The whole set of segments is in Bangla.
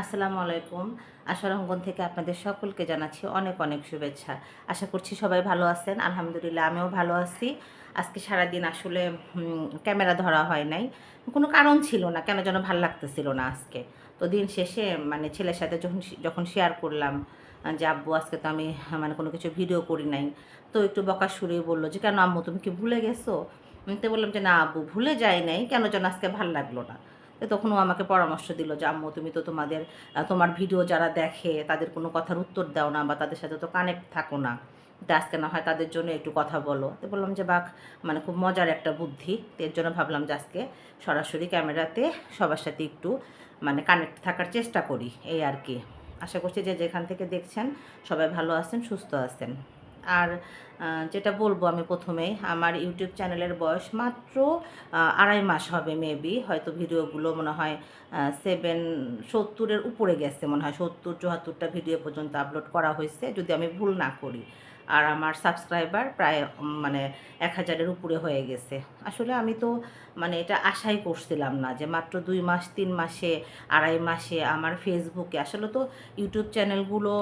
আসসালামু আলাইকুম। আশার অঙ্গন থেকে আপনাদের সকলকে জানাচ্ছি অনেক অনেক শুভেচ্ছা। আশা করছি সবাই ভালো আছেন। আলহামদুলিল্লাহ, আমিও ভালো আছি। আজকে সারাদিন আসলে ক্যামেরা ধরা হয় নাই। কোনো কারণ ছিল না, কেন যেন ভালো লাগতেছিল না আজকে। তো দিন শেষে মানে ছেলের সাথে যখন যখন শেয়ার করলাম যে আব্বু, আজকে তো আমি মানে কোনো কিছু ভিডিও করি নাই। তো একটু বকা সুরে বলল যে, কেন আম্মু, তুমি কি ভুলে গেছো? তো বললাম যে, না আব্বু, ভুলে যাই নাই। কেন যেন আজকে ভালো লাগল না? তখন ও আমাকে পরামর্শ দিল যে, আম্মু, তুমি তো তোমাদের তোমার ভিডিও যারা দেখে তাদের কোনো কথার উত্তর দাও না বা তাদের সাথে তো কানেক্ট থাকো না। আজকে না হয় তাদের জন্য একটু কথা বলো। তো বললাম যে, বাক মানে খুব মজার একটা বুদ্ধি। এর জন্য ভাবলাম যে, আজকে সরাসরি ক্যামেরাতে সবার সাথে একটু মানে কানেক্ট থাকার চেষ্টা করি। এই আর কি। আশা করছি যে, যেখান থেকে দেখছেন সবাই ভালো আছেন, সুস্থ আছেন। আর যেটা বলব আমি প্রথমে, আমার ইউটিউব চ্যানেলের বয়স মাত্র আড়াই মাস হবে মেবি হয়তো ভিডিওগুলো মনে হয় সেভেন সত্তরের উপরে গেছে মনে হয়, সত্তর, চুয়াত্তরটা ভিডিও পর্যন্ত আপলোড করা হয়েছে, যদি আমি ভুল না করি। আর আমার সাবস্ক্রাইবার প্রায় মানে এক হাজারের উপরে হয়ে গেছে। আসলে আমি তো মানে এটা আশাই করছিলাম না যে মাত্র দুই মাস, তিন মাসে, আড়াই মাসে আমার ফেসবুকে আসলে তো ইউটিউব চ্যানেলগুলো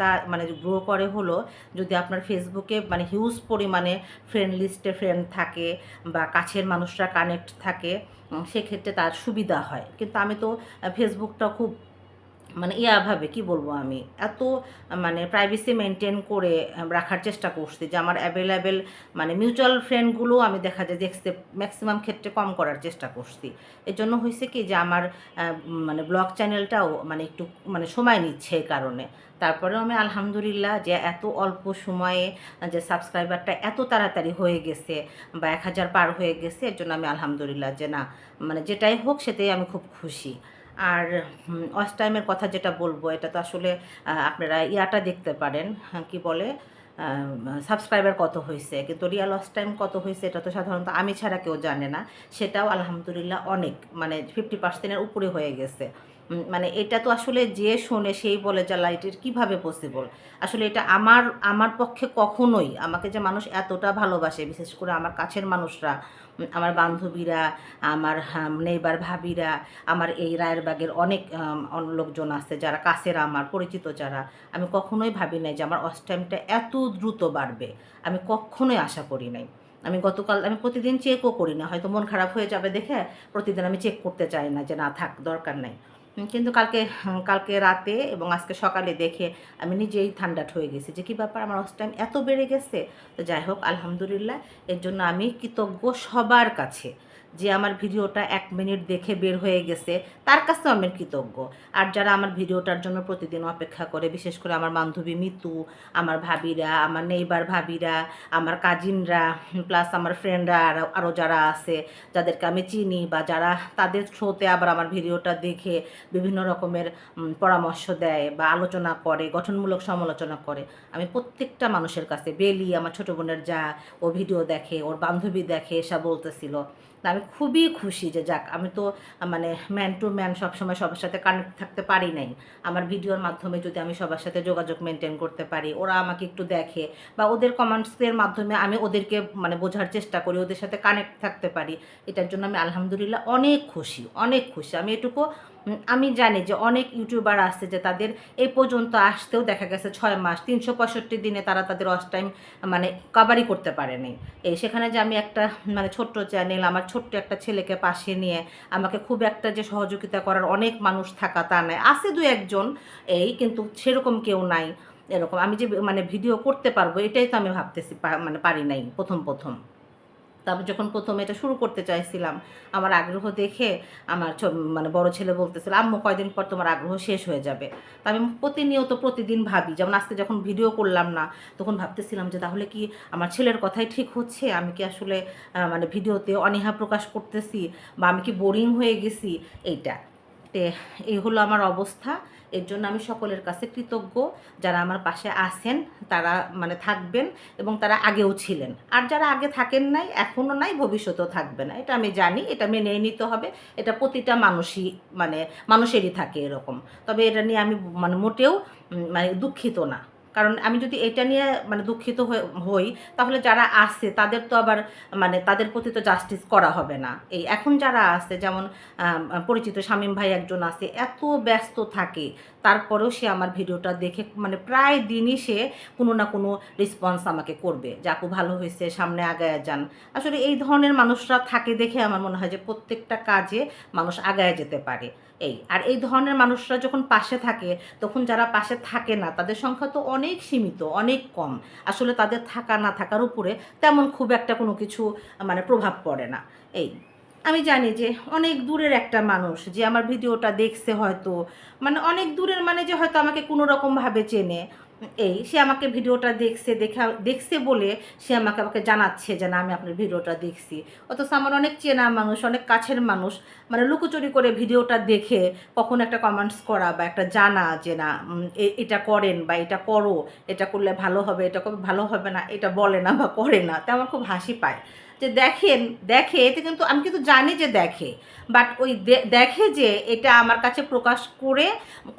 তা মানে গ্রো করে হলো, যদি আপনার ফেসবুকে মানে হিউজ পরিমাণে ফ্রেন্ড লিস্টে ফ্রেন্ড থাকে বা কাছের মানুষরা কানেক্ট থাকে সেক্ষেত্রে তার সুবিধা হয়। কিন্তু আমি তো ফেসবুকটা খুব মানে ইয়াভাবে কি বলব আমি? এত মানে প্রাইভেসি মেনটেন করে রাখার চেষ্টা করছি যে আমার অ্যাভেলেবেল মানে মিউচুয়াল ফ্রেন্ডগুলো আমি দেখা যায় দেখতে ম্যাক্সিমাম ক্ষেত্রে কম করার চেষ্টা করছি। এর জন্য হয়েছে কি যে আমার মানে ব্লগ চ্যানেলটাও মানে একটু মানে সময় নিচ্ছে এই কারণে। তারপরেও আমি আলহামদুলিল্লাহ যে এত অল্প সময়ে, যে সাবস্ক্রাইবারটা এত তাড়াতাড়ি হয়ে গেছে বা এক হাজার পার হয়ে গেছে, এর জন্য আমি আলহামদুলিল্লাহ যে না মানে যেটাই হোক সেটাই আমি খুব খুশি। আর অস্ট টাইমের কথা যেটা বলব এটা তো আসলে আপনারা ইয়াটা দেখতে পারেন হ্যাঁ, কি বলে সাবস্ক্রাইবার কত হয়েছে কিন্তু রিয়াল অস্ট টাইম কত হয়েছে এটা তো সাধারণত আমি ছাড়া কেউ জানে না সেটাও আলহামদুলিল্লাহ অনেক মানে ফিফটি পার্সেন্টের উপরে হয়ে গেছে। মানে এটা তো আসলে যে শোনে সেই বলে যে লাইটের কীভাবে পসিবল আসলে এটা আমার আমার পক্ষে কখনোই আমাকে যে মানুষ এতটা ভালোবাসে, বিশেষ করে আমার কাছের মানুষরা আমার বান্ধবীরা, আমার নেইবার ভাবিরা, আমার এই রায়েরবাগের অনেক লোকজন আছে যারা কাছের আমার, পরিচিত যারা, আমি কখনোই ভাবি নাই যে আমার অস টাইমটা এত দ্রুত বাড়বে। আমি কখনোই আশা করি নাই। আমি গতকাল, আমি প্রতিদিন চেকও করি না, হয়তো মন খারাপ হয়ে যাবে দেখে, প্রতিদিন আমি চেক করতে চাই না যে, না, থাক, দরকার নাই। কিন্তু কালকে কালকে রাতে এবং আজকে সকালে দেখে আমি নিজেই ঠান্ডাট হয়ে গেছি যে কী ব্যাপার, আমার অস টাইম এত বেড়ে গেছে। তো যাই হোক, আলহামদুলিল্লাহ, এর জন্য আমি কৃতজ্ঞ সবার কাছে। যে আমার ভিডিওটা এক মিনিট দেখে বের হয়ে গেছে, তার কাছেও আমি কৃতজ্ঞ। আর যারা আমার ভিডিওটার জন্য প্রতিদিন অপেক্ষা করে, বিশেষ করে আমার বান্ধবী মিতু, আমার ভাবিরা, আমার নেইবার ভাবিরা, আমার কাজিনরা প্লাস আমার ফ্রেন্ডরা আরও যারা আছে, যাদেরকে আমি চিনি বা যারা তাদের থ্রোতে আবার আমার ভিডিওটা দেখে বিভিন্ন রকমের পরামর্শ দেয় বা আলোচনা করে, গঠনমূলক সমালোচনা করে, আমি প্রত্যেকটা মানুষের কাছে, বেলি, আমার ছোটো বোনের যা ও ভিডিও দেখে, ওর বান্ধবী দেখে এসব বলতেছিল। আমি খুবই খুশি যে যাক, আমি তো মানে ম্যান টু ম্যান সবসময় সবার সাথে কানেক্ট থাকতে পারি নাই। আমার ভিডিওর মাধ্যমে যদি আমি সবার সাথে যোগাযোগ মেনটেন করতে পারি, ওরা আমাকে একটু দেখে বা ওদের কমেন্টসের মাধ্যমে আমি ওদেরকে মানে বোঝার চেষ্টা করি, ওদের সাথে কানেক্ট থাকতে পারি, এটার জন্য আমি আলহামদুলিল্লাহ অনেক খুশি অনেক খুশি। আমি এটুকু আমি জানি যে অনেক ইউটিউবার আছে যে তাদের এই পর্যন্ত আসতেও দেখা গেছে ছয় মাস, তিনশো পঁয়ষট্টি দিনে তারা তাদের অস টাইম মানে কাভারই করতে পারেনি। এই সেখানে যে আমি একটা মানে ছোট্ট চ্যানেল আমার ছোট্ট একটা ছেলেকে পাশে নিয়ে আমাকে খুব একটা যে সহযোগিতা করার অনেক মানুষ থাকা তা নয়। আছে দু একজন এই, কিন্তু সেরকম কেউ নাই, এরকম। আমি যে মানে ভিডিও করতে পারব, এটাই তো আমি ভাবতেছি মানে পারি নাই, প্রথম প্রথম। তারপর যখন প্রথম এটা শুরু করতে চাইছিলাম, আমার আগ্রহ দেখে আমার মানে বড় ছেলে বলতেছিল, আম্মু, কয়দিন পর তোমার আগ্রহ শেষ হয়ে যাবে। তা আমি প্রতিনিয়ত প্রতিদিন ভাবি, যেমন আজকে যখন ভিডিও করলাম না, তখন ভাবতেছিলাম যে তাহলে কি আমার ছেলের কথাই ঠিক হচ্ছে? আমি কি আসলে মানে ভিডিওতে অনীহা প্রকাশ করতেছি বা আমি কি বোরিং হয়ে গেছি? এইটা। তে, এই হলো আমার অবস্থা। এর জন্য আমি সকলের কাছে কৃতজ্ঞ। যারা আমার পাশে আছেন, তারা মানে থাকবেন এবং তারা আগেও ছিলেন। আর যারা আগে থাকেন নাই এখনও নাই, ভবিষ্যতেও থাকবে না। এটা আমি জানি, এটা মেনে নিতে হবে। এটা প্রতিটা মানুষই মানে মানুষেরই থাকে এরকম। তবে এটা নিয়ে আমি মানে মোটেও মানে দুঃখিত না। কারণ আমি যদি এটা নিয়ে মানে দুঃখিত হই, তাহলে যারা আসছে তাদের তো আবার মানে তাদের প্রতি তো জাস্টিস করা হবে না। এই এখন যারা আছে, যেমন পরিচিত শামীম ভাই একজন আছে, এত ব্যস্ত থাকে, তারপরেও সে আমার ভিডিওটা দেখে মানে প্রায় দিনই সে কোনো না কোনো রেসপন্স আমাকে করবে, যে ভালো হয়েছে, সামনে আগায় যান। আসলে এই ধরনের মানুষরা থাকে দেখে আমার মনে হয় যে প্রত্যেকটা কাজে মানুষ আগায় যেতে পারে। এই, আর এই ধরনের মানুষরা যখন পাশে থাকে, তখন যারা পাশে থাকে না, তাদের সংখ্যা তো অনেক সীমিত, অনেক কম। আসলে তাদের থাকা না থাকার উপরে তেমন খুব একটা কোনো কিছু মানে প্রভাব পড়ে না। এই, আমি জানি যে অনেক দূরের একটা মানুষ যে আমার ভিডিওটা দেখছে হয়তো মানে অনেক দূরের মানে যে হয়তো আমাকে কোনো রকমভাবে চেনে এই, সে আমাকে ভিডিওটা দেখছে, দেখা, দেখছে বলে সে আমাকে আমাকে জানাচ্ছে যে না, আমি আপনার ভিডিওটা দেখছি। অথচ আমার অনেক চেনা মানুষ, অনেক কাছের মানুষ মানে লুকোচুরি করে ভিডিওটা দেখে কখন একটা কমেন্টস করা বা একটা জানা যে না এটা করেন বা এটা করো, এটা করলে ভালো হবে, এটা ভালো হবে না, এটা বলে না বা করে না, তা আমার খুব হাসি পায়। যে দেখেন, দেখে, এতে কিন্তু আমি কিন্তু জানি যে দেখে। বাট ওই দেখে যে এটা আমার কাছে প্রকাশ করে,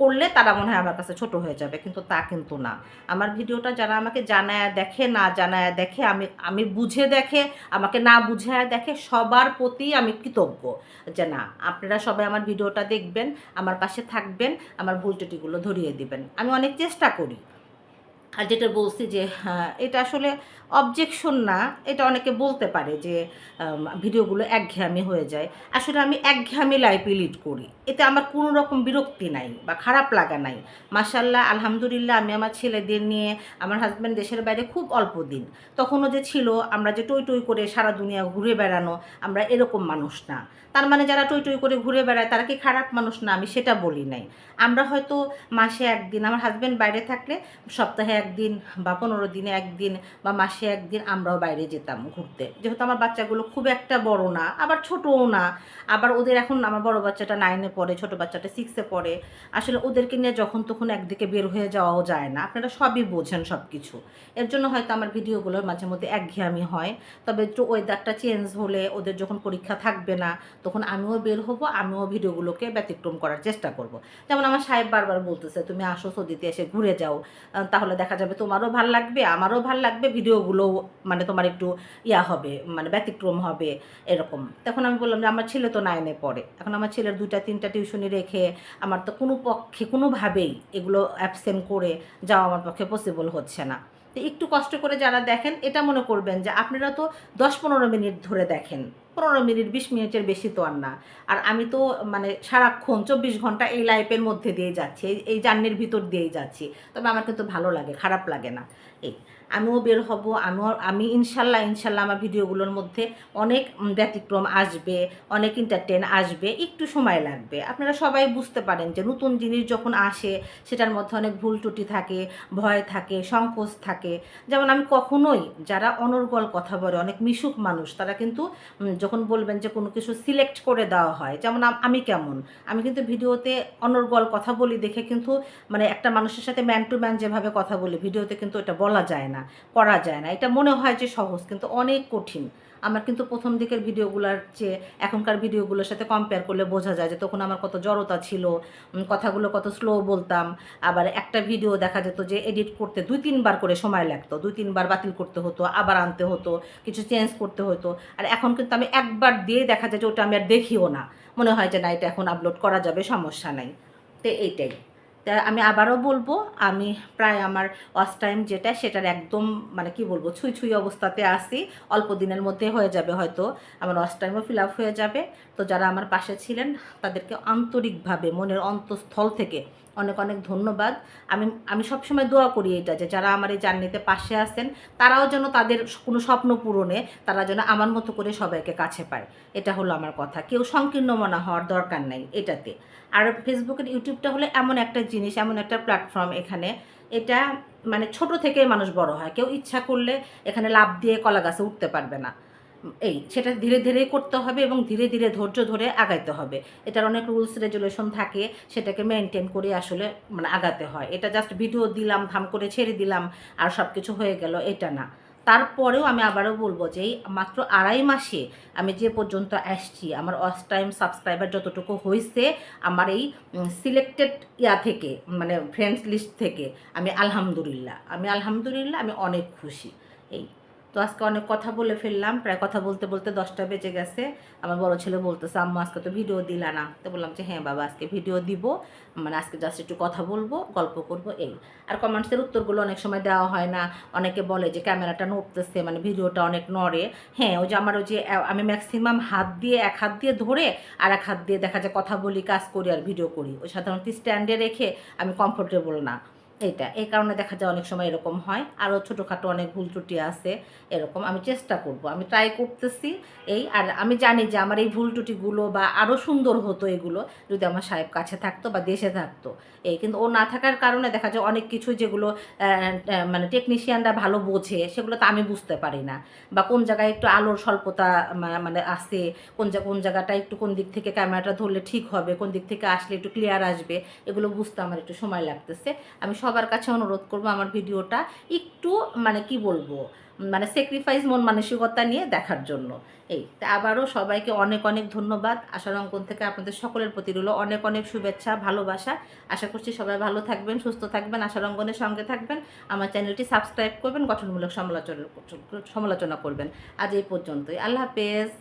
করলে তারা মনে হয় আমার কাছে ছোট হয়ে যাবে, কিন্তু তা কিন্তু না। আমার ভিডিওটা যারা আমাকে জানায় দেখে, না জানায় দেখে, আমি আমি বুঝে দেখে, আমাকে না বুঝায় দেখে, সবার প্রতি আমি কৃতজ্ঞ যে না, আপনারা সবাই আমার ভিডিওটা দেখবেন, আমার পাশে থাকবেন, আমার ভুল ত্রুটিগুলো ধরিয়ে দিবেন। আমি অনেক চেষ্টা করি। আর যেটা বলছি যে হ্যাঁ, এটা আসলে অবজেকশন না এটা অনেকে বলতে পারে যে ভিডিওগুলো একঘেয়ামি হয়ে যায়। আসলে আমি একঘেয়ামি লাইফ লিড করি। এতে আমার কোনো রকম বিরক্তি নাই বা খারাপ লাগা নাই। মাসাল্লাহ আলহামদুলিল্লাহ আমি আমার ছেলেদের নিয়ে আমার হাজব্যান্ড দেশের বাইরে খুব অল্প দিন। তখনও যে ছিল আমরা যে টই টই করে সারা দুনিয়া ঘুরে বেড়ানো আমরা এরকম মানুষ না। তার মানে যারা টই টই করে ঘুরে বেড়ায় তারা কি খারাপ মানুষ না? আমি সেটা বলি নাই। আমরা হয়তো মাসে একদিন আমার হাজব্যান্ড বাইরে থাকলে সপ্তাহে একদিন বা পনেরো দিনে একদিন বা মাসে একদিন আমরাও বাইরে যেতাম ঘুরতে। যেহেতু আমার বাচ্চাগুলো খুব একটা বড় না, আবার ছোটও না, আবার ওদের এখন আমার বড় বাচ্চাটা নাইনে পড়ে, ছোট বাচ্চাটা সিক্সে পড়ে, আসলে ওদেরকে নিয়ে যখন তখন একদিকে বের হয়ে যাওয়াও যায় না। আপনারা সবই বোঝেন সব কিছু এর জন্য হয়তো আমার ভিডিওগুলোর মাঝে মধ্যে একঘেয়ামি হয়, তবে একটু ওয়েদারটা চেঞ্জ হলে ওদের যখন পরীক্ষা থাকবে না, তখন আমিও বের হব, আমিও ভিডিওগুলোকে ব্যতিক্রম করার চেষ্টা করব। যেমন আমার সাহেব বারবার বলতেছে, তুমি আসো সৌদিতে এসে ঘুরে যাও তাহলে দেখা যাবে তোমারও ভালো লাগবে, আমারও ভালো লাগবে ভিডিওগুলো মানে তোমার একটু ইয়া হবে মানে ব্যতিক্রম হবে, এরকম। তখন আমি বললাম যে আমার ছেলে তো নাইনে পড়ে এখন আমার ছেলের দুইটা, তিনটা টিউশনি রেখে আমার তো কোনো পক্ষে, কোনোভাবেই এগুলো অ্যাবসেন্ট করে যাওয়া আমার পক্ষে পসিবল হচ্ছে না। তো একটু কষ্ট করে যারা দেখেন, এটা মনে করবেন যে আপনারা তো দশ পনেরো মিনিট ধরে দেখেন। পনেরো মিনিট, বিশ মিনিটের বেশি তো আর না। আর আমি তো মানে সারাক্ষণ চব্বিশ ঘণ্টা এই লাইফের মধ্যে দিয়ে যাচ্ছি, এই- জার্নির ভিতর দিয়েই যাচ্ছি। তবে আমার কিন্তু ভালো লাগে, খারাপ লাগে না। এই আমিও বের হব, আমিও, আমি ইনশাল্লাহ ইনশাল্লাহ আমার ভিডিওগুলোর মধ্যে অনেক ব্যতিক্রম আসবে, অনেক এন্টারটেন আসবে, একটু সময় লাগবে। আপনারা সবাই বুঝতে পারেন যে নতুন জিনিস যখন আসে, সেটার মধ্যে অনেক ভুল ত্রুটি থাকে, ভয় থাকে, সংকোচ থাকে। যেমন আমি কখনোই, যারা অনর্গল কথা বলে, অনেক মিশুক মানুষ, তারা কিন্তু যখন বলবেন যে কোনো কিছু সিলেক্ট করে দেওয়া হয়, যেমন আমি কেমন? আমি কিন্তু ভিডিওতে অনর্গল কথা বলি দেখে কিন্তু মানে একটা মানুষের সাথে ম্যান টু ম্যান যেভাবে কথা বলি, ভিডিওতে কিন্তু এটা বলা যায় না, করা যায় না। এটা মনে হয় যে সহজ, কিন্তু অনেক কঠিন। আমার কিন্তু প্রথম দিকের ভিডিওগুলোর চেয়ে এখনকার ভিডিওগুলোর সাথে কম্পেয়ার করলে বোঝা যায় যে তখন আমার কত জড়তা ছিল কথাগুলো কত স্লো বলতাম। আবার একটা ভিডিও দেখা যেত যে এডিট করতে দুই, তিনবার করে সময় লাগতো। দুই, তিনবার বাতিল করতে হতো, আবার আনতে হতো, কিছু চেঞ্জ করতে হতো। আর এখন কিন্তু আমি একবার দিয়ে দেখা যায় যে ওটা আমি আর দেখিও না। মনে হয় যে না, এটা এখন আপলোড করা যাবে, সমস্যা নাই। তো এইটাই। তা আমি আবারও বলব, আমি প্রায় আমার ওয়াচ টাইম যেটা সেটার একদম মানে কি বলব, ছুঁই ছুঁই অবস্থাতে আসি অল্প দিনের মধ্যে হয়ে যাবে হয়তো, আমার ওয়াচ টাইমও ফিল আপ হয়ে যাবে। তো যারা আমার পাশে ছিলেন, তাদেরকে আন্তরিকভাবে, মনের অন্তঃস্থল থেকে অনেক অনেক ধন্যবাদ। আমি আমি সবসময় দোয়া করি এটা, যে যারা আমার এই জার্নিতে পাশে আছেন, তারাও যেন তাদের কোনো স্বপ্ন পূরণে তারা যেন আমার মতো করে সবাইকে কাছে পায়। এটা হলো আমার কথা। কেউ সংকীর্ণ মনা হওয়ার দরকার নাই এটাতে। আর ফেসবুকের ইউটিউবটা হলো এমন একটা জিনিস, এমন একটা প্ল্যাটফর্ম এখানে। এটা মানে ছোট থেকে মানুষ বড় হয়। কেউ ইচ্ছা করলে এখানে লাভ দিয়ে কলা গাছে উঠতে পারবে না। এই, সেটা ধীরে ধীরে করতে হবে এবং ধীরে ধীরে ধৈর্য ধরে আগাইতে হবে। এটার অনেক রুলস রেজুলেশন থাকে, সেটাকে মেনটেন করে আসলে মানে আগাতে হয়। এটা জাস্ট ভিডিও দিলাম ধাম করে ছেড়ে দিলাম, আর সব কিছু হয়ে গেল, এটা না। তারপরেও আমি আবারও বলব যে, মাত্র আড়াই মাসে আমি যে পর্যন্ত আসছি, আমার অস টাইম সাবস্ক্রাইবার যতটুকু হয়েছে আমার এই সিলেক্টেড ইয়া থেকে মানে ফ্রেন্ডস লিস্ট থেকে, আমি আলহামদুলিল্লাহ। আমি আলহামদুলিল্লাহ, আমি অনেক খুশি। এই। তো আজকে অনেক কথা বলে ফেললাম, প্রায় কথা বলতে বলতে দশটা বেজে গেছে। আমার বড় ছেলে বলতেছে, আম্মা, আজকে তো ভিডিও দিলা না। তো বললাম যে হ্যাঁ বাবা, আজকে ভিডিও দিব। মানে আজকে জাস্ট একটু কথা বলব, গল্প করব, এই। আর কমেন্টসের উত্তরগুলো অনেক সময় দেওয়া হয় না। অনেকে বলে যে, ক্যামেরাটা নড়তেছে মানে ভিডিওটা অনেক নড়ে। হ্যাঁ ওই যে আমার ওই যে আমি ম্যাক্সিমাম হাত দিয়ে, এক হাত দিয়ে ধরে আর এক হাত দিয়ে দেখা যায় কথা বলি, কাজ করি আর ভিডিও করি। ওই সাধারণত স্ট্যান্ডে রেখে আমি কমফোর্টেবল না। এইটা এই কারণে দেখা যায় অনেক সময় এরকম হয়। আরও ছোটোখাটো অনেক ভুল ত্রুটি আছে, এরকম আমি চেষ্টা করব। আমি ট্রাই করতেছি এই, আর আমি জানি যে আমার এই ভুল ত্রুটিগুলো বা আরও সুন্দর হতো এগুলো যদি আমার সাহেব কাছে থাকতো বা দেশে থাকতো এই, কিন্তু ও না থাকার কারণে দেখা যায় অনেক কিছু যেগুলো মানে টেকনিশিয়ানরা ভালো বোঝে, সেগুলো তো আমি বুঝতে পারি না। বা কোন জায়গায় একটু আলোর স্বল্পতা মানে আছে, কোন কোন জায়গাটা একটু কোন দিক থেকে ক্যামেরাটা ধরলে ঠিক হবে, কোন দিক থেকে আসলে একটু ক্লিয়ার আসবে, এগুলো বুঝতে আমার একটু সময় লাগতেছে। আমি সবার কাছে অনুরোধ করব আমার ভিডিওটা একটু মানে কি বলব মানে স্যাক্রিফাইস মন মানসিকতা নিয়ে দেখার জন্য। এই, তা আবারও সবাইকে অনেক অনেক ধন্যবাদ। আশার অঙ্কন থেকে আপনাদের সকলের প্রতি রইল অনেক অনেক শুভেচ্ছা, ভালোবাসা। আশা করছি সবাই ভালো থাকবেন, সুস্থ থাকবেন, আশার অঙ্কনের সঙ্গে থাকবেন। আমার চ্যানেলটি সাবস্ক্রাইব করবেন, গঠনমূলক সমালোচনা সমালোচনা করবেন। আজ এই পর্যন্তই। আল্লাহ হাফেজ।